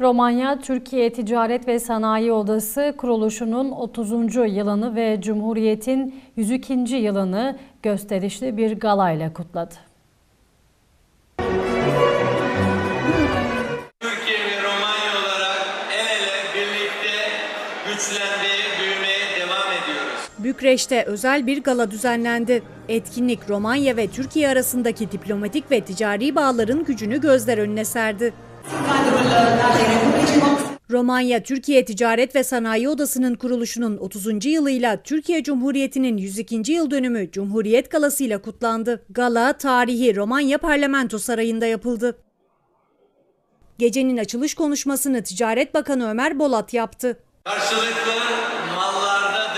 Romanya Türkiye Ticaret ve Sanayi Odası kuruluşunun 30. yılını ve Cumhuriyet'in 102. yılını gösterişli bir galayla kutladı. Türkiye ve Romanya olarak el ele birlikte ediyoruz. Bükreş'te özel bir gala düzenlendi. Etkinlik Romanya ve Türkiye arasındaki diplomatik ve ticari bağların gücünü gözler önüne serdi. Romanya Türkiye Ticaret ve Sanayi Odası'nın kuruluşunun 30. yılıyla Türkiye Cumhuriyeti'nin 102. yıl dönümü Cumhuriyet Galası'yla kutlandı. Gala tarihi Romanya Parlamento Sarayı'nda yapıldı. Gecenin açılış konuşmasını Ticaret Bakanı Ömer Bolat yaptı. Karşılıklı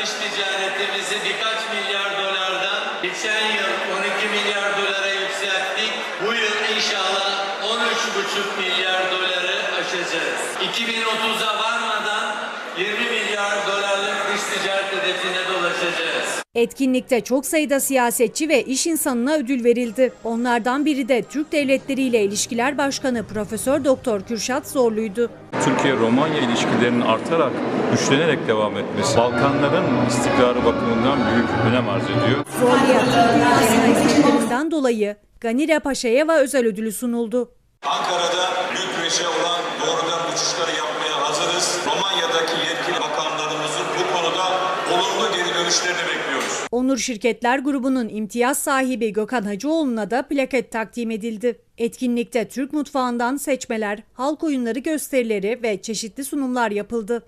dış ticaretimizi birkaç milyar dolardan geçen yıl 12 milyar dolara yükselttik. Bu yıl inşallah 13,5 milyar doları aşacağız. 2030'a varmadan 20 milyar dolarlık dış ticaret hedefine dolaşacağız. Etkinlikte çok sayıda siyasetçi ve iş insanına ödül verildi. Onlardan biri de Türk Devletleri ile İlişkiler Başkanı Profesör Doktor Kürşat Zorlu'ydu. Türkiye-Romanya ilişkilerinin artarak, güçlenerek devam etmesi Balkanların istikrarı bakımından büyük önem arz ediyor. Zorlu'ya dolayı Ganira Paşa'ya özel ödülü sunuldu. Ankara'da Bükreş'e olan doğrudan uçuşları yapmaya hazırız. Romanya'daki yetkili bakanlarımızın bu konuda olumlu geri dönüşlerini bekliyoruz. Onur Şirketler Grubu'nun imtiyaz sahibi Gökhan Hacıoğlu'na da plaket takdim edildi. Etkinlikte Türk mutfağından seçmeler, halk oyunları gösterileri ve çeşitli sunumlar yapıldı.